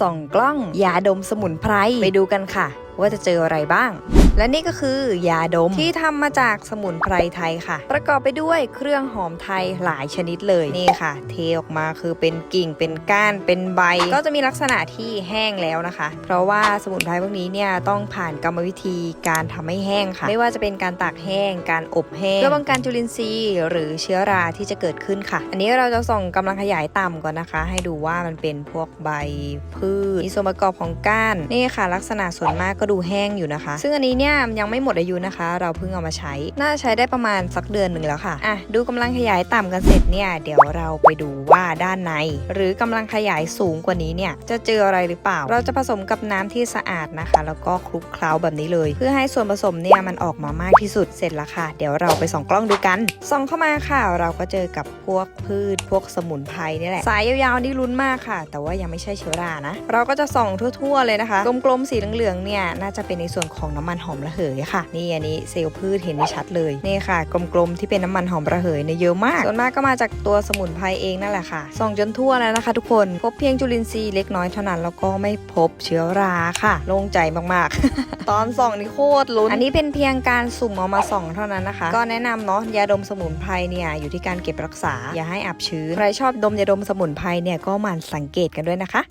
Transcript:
ส่องกล้องยาดมสมุนไพรไปดูกันค่ะ ว่าจะเจออะไรบ้าง และนี่ก็คือยาดมที่ทำมาจากสมุนไพรไทยค่ะ ประกอบไปด้วยเครื่องหอมไทยหลายชนิดเลยนี่ค่ะ เทออกมาคือเป็นกิ่งเป็นก้านเป็นใบ ก็จะมีลักษณะที่แห้งแล้วนะคะ เพราะว่าสมุนไพรพวกนี้เนี่ยต้องผ่านกรรมวิธีการทำให้แห้งค่ะ ไม่ว่าจะเป็นการตากแห้ง การอบแห้งเพื่อป้องกันจุลินทรีย์หรือเชื้อราที่จะเกิดขึ้นค่ะ อันนี้เราจะส่งกำลังขยายต่ำก่อนนะคะ ให้ดูว่ามันเป็นพวกใบพืชมีส่วนประกอบของก้านนี่ค่ะ ลักษณะส่วนมากก็ดูแห้งอยู่นะคะ ซึ่งอันนี้เนี่ยยังไม่หมดอายุนะคะ เราเพิ่งเอามาใช้ น่าจะใช้ได้ประมาณสักเดือนหนึ่งแล้วค่ะอะ ดูกำลังขยายต่ำกันเสร็จเนี่ยเดี๋ยวเราไปดูว่าด้านใน หรือกำลังขยายสูงกว่านี้เนี่ยจะเจออะไรหรือเปล่า เราจะผสมกับน้ำที่สะอาดนะคะ แล้วก็คลุกเคล้าแบบนี้เลย เพื่อให้ส่วนผสมเนี่ยมันออกมามากที่สุดเสร็จแล้วค่ะ เดี๋ยวเราไปส่องกล้องดูกันส่องเข้ามาค่ะ เราก็เจอกับพวกพืชพวกสมุนไพรนี่แหละสายยาวๆนี่ลุ้นมากค่ะ แต่ว่ายังไม่ใช่เชื้อรานะ เราก็จะส่องทั่ว ๆ เลยนะคะกลมๆสีเหลืองๆเนี่ยน่าจะเป็นในส่วนของน้ำมันหอมอมระเหยค่ะ นี่อันนี้เซลล์พืชเห็นได้ชัดเลย นี่ค่ะ กลมๆที่เป็นน้ำมันหอมระเหยเนี่ยเยอะมาก ส่วนมากก็มาจากตัวสมุนไพรเองนั่นแหละค่ะส่องจนทั่วแล้วนะคะ ทุกคนพบเพียงจุลินทรีย์เล็กน้อยเท่านั้นแล้วก็ไม่พบเชื้อราค่ะ โล่งใจมากๆ ตอนส่องนี่โคตรลุ้นอันนี้เป็นเพียงการสุ่มเอามาส่องเท่านั้นนะคะ ก็แนะนำเนาะยาดมสมุนไพรเนี่ยอยู่ที่การเก็บรักษาอย่าให้อับชื้นใครชอบดมยาดมสมุนไพรเนี่ยก็หมั่นสังเกตกันด้วยนะคะ